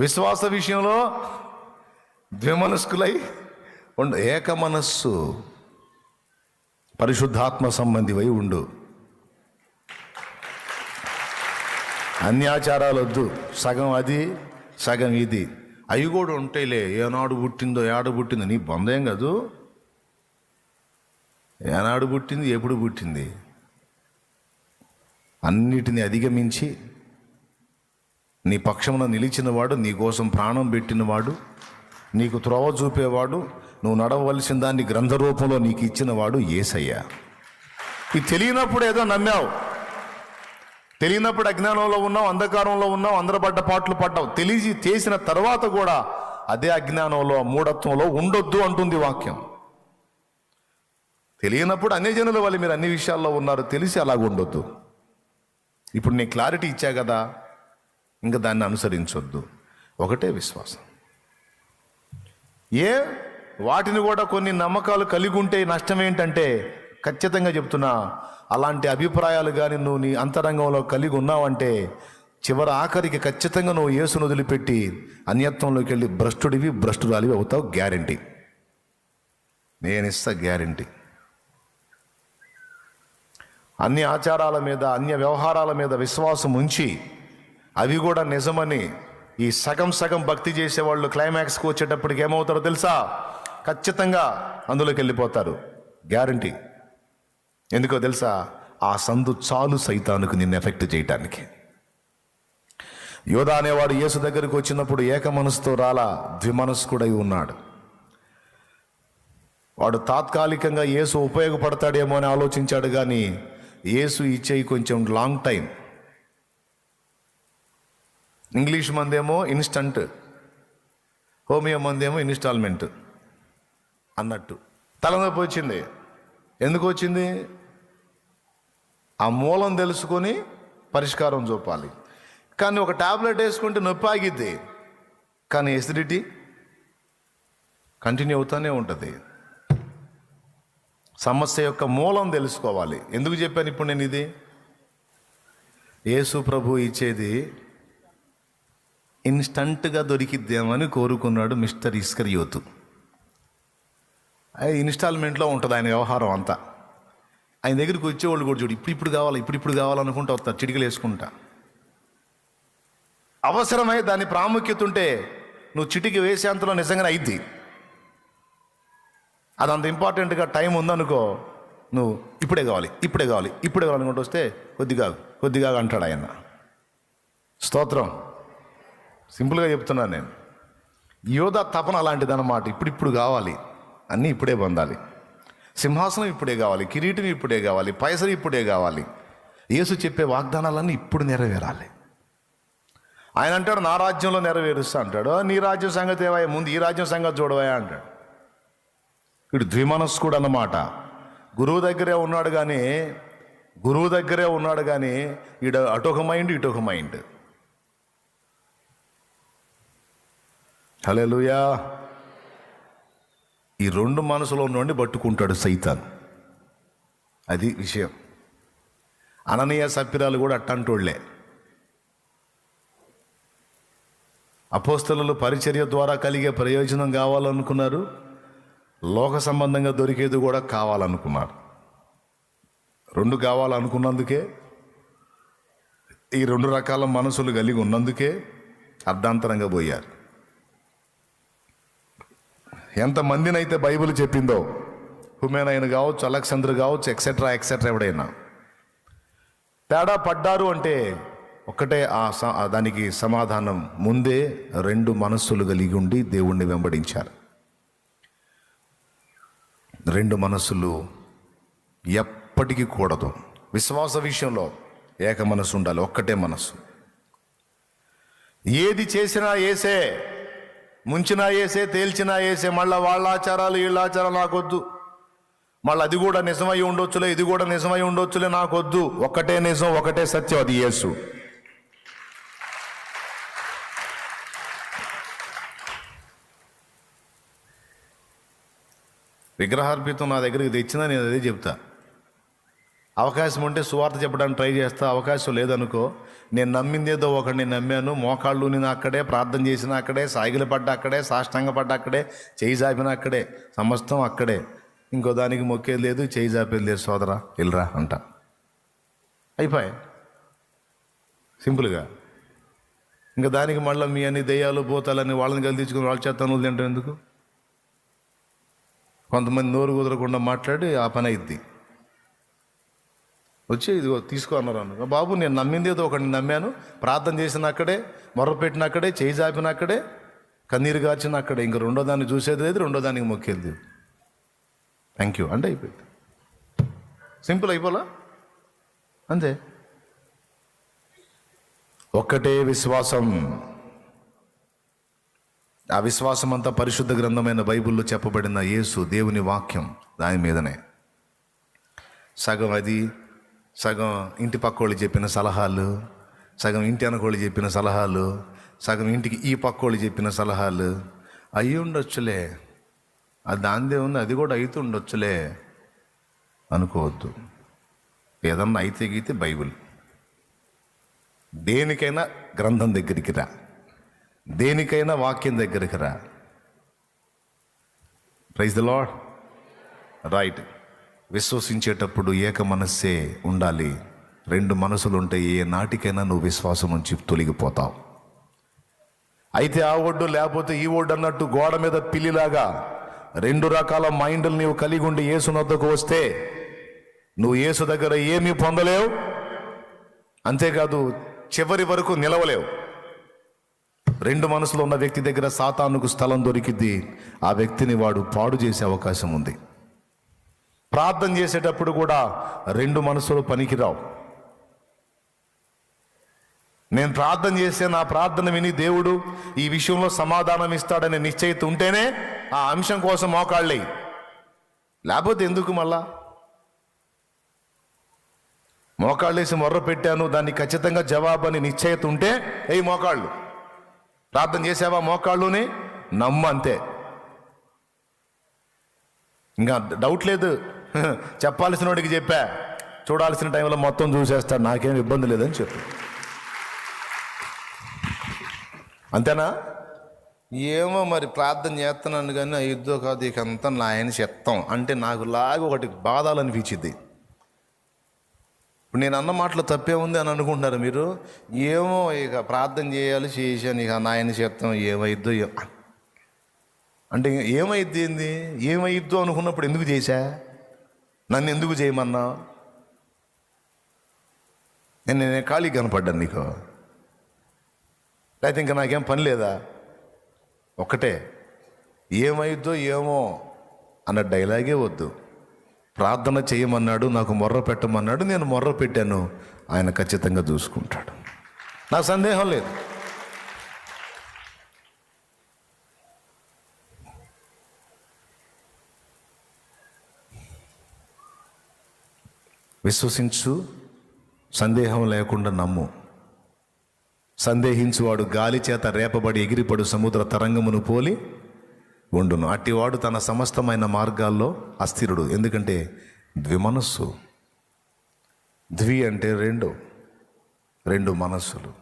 విశ్వాస విషయంలో ద్విమనస్కులై ఉండు ఏక మనస్సు పరిశుద్ధాత్మ సంబంధివై ఉండు. అన్యాచారాలు వద్దు సగం అది సగం ఇది. అవి కూడా ఉంటాయిలే ఏనాడు పుట్టిందో ఏడు పుట్టిందో నీ బంధం కాదు. ఏనాడు పుట్టింది ఎప్పుడు పుట్టింది? అన్నిటిని అధిగమించి నీ పక్షమున నిలిచినవాడు నీ కోసం ప్రాణం పెట్టినవాడు నీకు త్రోవ చూపేవాడు నువ్వు నడవలసిన దాన్ని గ్రంథ రూపంలో నీకు ఇచ్చినవాడు ఏసయ్యా. ఇది తెలియనప్పుడు ఏదో నమ్మావు. తెలియనప్పుడు అజ్ఞానంలో ఉన్నావు అంధకారంలో ఉన్నావు అందరపడ్డ పాటలు పడ్డావు తెలిసి చేసిన తర్వాత కూడా అదే అజ్ఞానంలో మూఢత్వంలో ఉండొద్దు అంటుంది వాక్యం. తెలియనప్పుడు అన్ని జనుల వల్ల మీరు అన్ని విషయాల్లో ఉన్నారు తెలిసి అలాగ ఉండొద్దు ఇప్పుడు నేను క్లారిటీ ఇచ్చా కదా? ఇంకా దాన్ని అనుసరించొద్దు. ఒకటే విశ్వాసం. ఏ? వాటిని కూడా కొన్ని నమ్మకాలు కలిగి ఉంటే నష్టం ఏంటంటే ఖచ్చితంగా చెప్తున్నా అలాంటి అభిప్రాయాలు కానీ నువ్వు నీ అంతరంగంలో కలిగి ఉన్నావంటే చివరి ఆఖరికి ఖచ్చితంగా నువ్వు యేసును వదిలిపెట్టి అన్యత్వంలోకి వెళ్ళి భ్రష్టుడివి భ్రష్టురాలివి అవుతావు గ్యారంటీ. నేను ఇస్తా గ్యారంటీ. అన్ని ఆచారాల మీద అన్య వ్యవహారాల మీద విశ్వాసం ఉంచి అవి కూడా నిజమని ఈ సగం సగం భక్తి చేసేవాళ్ళు క్లైమాక్స్కి వచ్చేటప్పటికి ఏమవుతారో తెలుసా? ఖచ్చితంగా అందులోకి వెళ్ళిపోతారు. గ్యారంటీ. ఎందుకో తెలుసా? ఆ సందు చాలు సైతానికి నిన్ను ఎఫెక్ట్ చేయటానికి. యోధా అనేవాడు యేసు దగ్గరికి వచ్చినప్పుడు ఏక మనసుతో రాలా ద్విమనస్కుడై ఉన్నాడు. వాడు తాత్కాలికంగా యేసు ఉపయోగపడతాడేమో అని ఆలోచించాడు కానీ యేసు ఇచ్చేయి కొంచెం లాంగ్ టైం ఇంగ్లీష్ మందేమో ఇన్స్టంట్ హోమియో మందేమో ఇన్స్టాల్మెంట్ అన్నట్టు. తలనొప్పి వచ్చింది ఎందుకు వచ్చింది? ఆ మూలం తెలుసుకొని పరిష్కారం చూపాలి. కానీ ఒక టాబ్లెట్ వేసుకుంటే నొప్పి ఆగిద్ది. కానీ ఎసిడిటీ కంటిన్యూ అవుతూనే ఉంటుంది. సమస్య యొక్క మూలం తెలుసుకోవాలి. ఎందుకు చెప్పాను ఇప్పుడు నేను ఇది? యేసు ప్రభు ఇచ్చేది ఇన్స్టంట్గా దొరికిద్దామని కోరుకున్నాడు మిస్టర్ ఇస్కరియోతు అది ఇన్స్టాల్మెంట్లో ఉంటుంది ఆయన వ్యవహారం అంతా. ఆయన దగ్గరికి వచ్చేవాళ్ళు కూడా చూడు ఇప్పుడు ఇప్పుడు కావాలి ఇప్పుడు ఇప్పుడు కావాలనుకుంటా వస్తారు చిటికలు వేసుకుంటా. అవసరమై దాని ప్రాముఖ్యత ఉంటే నువ్వు చిటికి వేసేంతలో నిజంగానే అయింది అది అంత ఇంపార్టెంట్గా టైం ఉందనుకో నువ్వు ఇప్పుడే కావాలి ఇప్పుడే కావాలి ఇప్పుడే కావాలనుకుంటూ వస్తే కొద్దిగా కొద్దిగా అంటాడు ఆయన. స్తోత్రం. సింపుల్గా చెప్తున్నాను నేను. యోధ తపన అలాంటిదన్నమాట ఇప్పుడు ఇప్పుడు కావాలి. అన్నీ ఇప్పుడే పొందాలి. సింహాసనం ఇప్పుడే కావాలి కిరీటం ఇప్పుడే కావాలి పైసలు ఇప్పుడే కావాలి. యేసు చెప్పే వాగ్దానాలన్నీ ఇప్పుడు నెరవేరాలి. ఆయన అంటాడు నా రాజ్యంలో నెరవేరుస్తా అంటాడు. నీ రాజ్యం సంగతి ఏవాయ ముందు ఈ రాజ్యం సంగతి చూడవయా అంటాడు. ఇటు ద్విమనస్కుడు అన్నమాట. గురువు దగ్గరే ఉన్నాడు కానీ గురువు దగ్గరే ఉన్నాడు కానీ ఈడ అటొక మైండ్ ఇటొక మైండ్. హలో ఈ రెండు మనసులో నుండి పట్టుకుంటాడు సైతాన్. అది విషయం. అననీయ సప్పిరాలు కూడా అట్టంటోళ్ళే. అపోస్తలు పరిచర్య ద్వారా కలిగే ప్రయోజనం కావాలనుకున్నారు. లోక సంబంధంగా దొరికేది కూడా కావాలనుకున్నారు. రెండు కావాలనుకున్నందుకే ఈ రెండు రకాల మనసులు కలిగి ఉన్నందుకే అర్ధాంతరంగా పోయారు. ఎంతమందినైతే బైబిల్ చెప్పిందో హుమేనాయన్ కావచ్చు అలెక్సాండర్ కావచ్చు ఎక్సెట్రా ఎక్సెట్రా ఎవడైనా. తేడా పడ్డారు అంటే ఒక్కటే ఆ స- దానికి సమాధానం ముందే రెండు మనస్సులు కలిగి ఉండి దేవుణ్ణి వెంబడించారు. రెండు మనస్సులు ఎప్పటికీ కూడదు. విశ్వాస విషయంలో ఏక మనసు ఉండాలి ఒక్కటే మనస్సు. ఏది చేసినా ఏసే ముంచినా వేసే తేల్చినా వేసే మళ్ళా వాళ్ళ ఆచారాలు వీళ్ళ ఆచారాలు నాకొద్దు. మళ్ళీ అది కూడా నిజమై ఉండొచ్చులే ఇది కూడా నిజమై ఉండొచ్చులే నాకొద్దు. ఒకటే నిజం ఒకటే సత్యం అది యేసు. విగ్రహార్పితం నా దగ్గరికి తెచ్చినా నేను అదే చెప్తా. అవకాశం ఉంటే సువార్త చెప్పడానికి ట్రై చేస్తా అవకాశం లేదనుకో నేను నమ్మింది ఏదో ఒకడిని నమ్మాను మోకాళ్ళు నేను అక్కడే ప్రార్థన చేసిన అక్కడే సాగిలు పడ్డ అక్కడే సాష్టంగ పడ్డ అక్కడే చేయి జాపిన అక్కడే సమస్తం అక్కడే. ఇంకో దానికి మొక్కేది లేదు చేయి జాపేది లేదు సోదరా వెళ్ళరా అంట. అయిపోయాయి. సింపుల్గా. ఇంకా దానికి మళ్ళీ మీ అన్ని దెయ్యాలు భూతాలని వాళ్ళని కలిగించుకుని వాళ్ళ చేతనులు తింటారు ఎందుకు? కొంతమంది నోరు కుదరకుండా మాట్లాడి ఆ పని అయింది వచ్చి ఇదిగో తీసుకో అన్నారు అన్న బాబు నేను నమ్మింది ఏదో ఒకటి నమ్మాను. ప్రార్థన చేసిన అక్కడే మొర్రపెట్టిన అక్కడే చేయి జాపిన అక్కడే కన్నీరు గార్చిన అక్కడే ఇంక రెండో దాన్ని చూసేది లేదు రెండో దానికి మొక్కేది లేదు. థ్యాంక్ యూ అంటే అయిపోయింది. సింపుల్ అయిపోలా? అంతే. ఒక్కటే విశ్వాసం. ఆ విశ్వాసం అంతా పరిశుద్ధ గ్రంథమైన బైబిల్లో చెప్పబడిన యేసు దేవుని వాక్యం. దాని మీదనే. సగం అది సగం ఇంటి పక్కోళ్ళు చెప్పిన సలహాలు సగం ఇంటి అనకోళ్ళు చెప్పిన సలహాలు సగం ఇంటికి ఈ పక్కోళ్ళు చెప్పిన సలహాలు. అయ్యి ఉండొచ్చులే. అది దాందే ఉంది అది కూడా అయితే ఉండొచ్చులే. అనుకోవద్దు. ఏదన్నా అయితే గీతే బైబిల్. దేనికైనా గ్రంథం దగ్గరికి రా. దేనికైనా వాక్యం దగ్గరికి రా. Praise the Lord right. విశ్వసించేటప్పుడు ఏక మనస్సే ఉండాలి. రెండు మనసులు ఉంటే ఏ నాటికైనా నువ్వు విశ్వాసం నుంచి తొలగిపోతావు. అయితే ఆ ఒడ్డు లేకపోతే ఈ ఒడ్డు అన్నట్టు గోడ మీద పిల్లిలాగా రెండు రకాల మైండ్లు నీవు కలిగి ఉండి ఏసునొద్దకు వస్తే నువ్వు ఏసు దగ్గర ఏమీ పొందలేవు. అంతేకాదు చివరి వరకు నిలవలేవు. రెండు మనసులో ఉన్న వ్యక్తి దగ్గర సాతానుకు స్థలం దొరికిద్ది. ఆ వ్యక్తిని వాడు పాడు చేసే అవకాశం ఉంది ప్రార్థన చేసేటప్పుడు కూడా రెండు మనసులు పనికిరావు. నేను ప్రార్థన చేస్తే నా ప్రార్థన విని దేవుడు ఈ విషయంలో సమాధానం ఇస్తాడనే నిశ్చయిత ఉంటేనే ఆ అంశం కోసం మోకాళ్ళే లేకపోతే ఎందుకు మళ్ళా? మోకాళ్ళేసి మొర్ర పెట్టాను దాన్ని ఖచ్చితంగా జవాబు అని నిశ్చయిత ఉంటే ఏ మోకాళ్ళు. ప్రార్థన చేసావా మోకాళ్ళుని? నమ్ము అంతే ఇంకా డౌట్ లేదు. చెప్పాల్సిన వాడికి చెప్పా. చూడాల్సిన టైంలో మొత్తం చూసేస్తాడు. నాకేం ఇబ్బంది లేదని చెప్పు. అంతేనా? ఏమో మరి ప్రార్థన చేస్తున్నాను కానీ అయ్యో కాదు ఇక అంతా నా ఆయన చెత్తం. అంటే నాకు లాగా ఒకటి బాధాలనిపించింది ఇప్పుడు నేను అన్న మాటలు తప్పే ఉంది అని అనుకుంటున్నారు మీరు. ఏమో ఇక ప్రార్థన చేయాలి చేశాను. ఇక నాయన చెప్తాం ఏమైద్దో అంటే ఏమైద్ది ఏంది? ఏమైద్దో అనుకున్నప్పుడు ఎందుకు చేశా? నన్ను ఎందుకు చేయమన్నా? నేను నేను ఖాళీ కనపడ్డాను నీకు. లేకపోతే ఇంకా నాకేం పని లేదా? ఒక్కటే. ఏమైద్దో ఏమో అన్న డైలాగే వద్దు. ప్రార్థన చేయమన్నాడు నాకు మొర్ర పెట్టమన్నాడు నేను మొర్ర పెట్టాను. ఆయన ఖచ్చితంగా చూసుకుంటాడు నాకు సందేహం లేదు. విశ్వసించు సందేహం లేకుండా నమ్ము. సందేహించువాడు గాలి చేత రేపబడి ఎగిరిపడు సముద్ర తరంగమును పోలి ఉండును. అట్టివాడు తన సమస్తమైన మార్గాల్లో అస్థిరుడు. ఎందుకంటే ద్విమనస్సు. ద్వి అంటే రెండు. రెండు మనస్సులు.